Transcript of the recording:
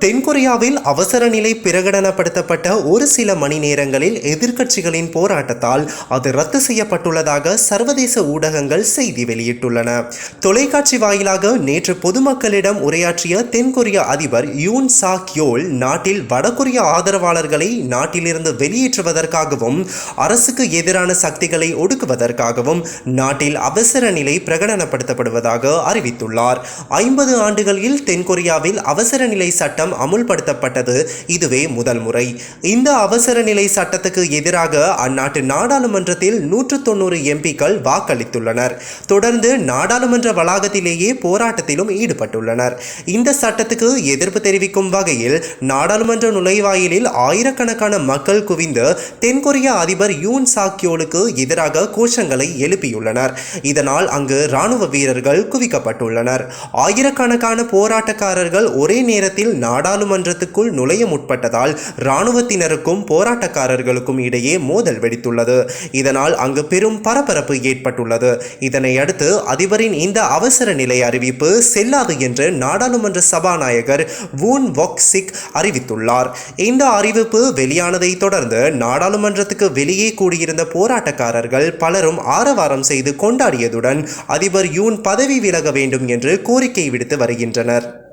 தென்கொரியாவில் அவசர நிலை பிரகடனப்படுத்தப்பட்ட ஒரு சில மணி நேரங்களில் எதிர்க்கட்சிகளின் போராட்டத்தால் அது ரத்து செய்யப்பட்டுள்ளதாக சர்வதேச ஊடகங்கள் செய்தி வெளியிட்டுள்ளன. தொலைக்காட்சி வாயிலாக நேற்று பொதுமக்களிடம் உரையாற்றிய தென்கொரிய அதிபர் யூன் சாக் யோல் நாட்டில் வடகொரிய ஆதரவாளர்களை நாட்டிலிருந்து வெளியேற்றுவதற்காகவும் அரசுக்கு எதிரான சக்திகளை ஒடுக்குவதற்காகவும் நாட்டில் அவசர நிலை பிரகடனப்படுத்தப்படுவதாக அறிவித்துள்ளார். ஐம்பது ஆண்டுகளில் தென்கொரியாவில் அவசர நிலை சட்டம் அமுல்படுத்தப்பட்டது. இதுவே முதல் முறை. இந்த அவசர நிலை சட்டத்துக்கு எதிராக அந்நாட்டு நாடாளுமன்றத்தில் நூற்று தொண்ணூறு எம்பிக்கள் வாக்களித்துள்ளனர். தொடர்ந்து நாடாளுமன்ற வளாகத்திலேயே போராட்டத்திலும் ஈடுபட்டுள்ளனர். இந்த சட்டத்துக்கு எதிர்ப்பு தெரிவிக்கும் வகையில் நாடாளுமன்ற நுழைவாயிலில் ஆயிரக்கணக்கான மக்கள் குவிந்து தென்கொரிய அதிபர் யூன் சாக்கியோலுக்கு எதிராக கோஷங்களை எழுப்பியுள்ளனர். இதனால் அங்கு ராணுவ வீரர்கள் குவிக்கப்பட்டுள்ளனர். ஆயிரக்கணக்கான போராட்டக்காரர்கள் ஒரே நேரத்தில் நாடாளுமன்றத்துக்குள் நுழைய முற்பட்டதால் இராணுவத்தினருக்கும் போராட்டக்காரர்களுக்கும் இடையே மோதல் வெடித்துள்ளது. இதனால் அங்கு பெரும் பரபரப்பு ஏற்பட்டுள்ளது. இதனை அடுத்து அதிபரின் இந்த அவசர நிலை அறிவிப்பு செல்லாது என்று நாடாளுமன்ற சபாநாயகர் வூன் வொக் சிக் அறிவித்துள்ளார். இந்த அறிவிப்பு வெளியானதை தொடர்ந்து நாடாளுமன்றத்துக்கு வெளியே கூடியிருந்த போராட்டக்காரர்கள் பலரும் ஆரவாரம் செய்து கொண்டாடியதுடன் அதிபர் யூன் பதவி விலக வேண்டும் என்று கோரிக்கை விடுத்து வருகின்றனர்.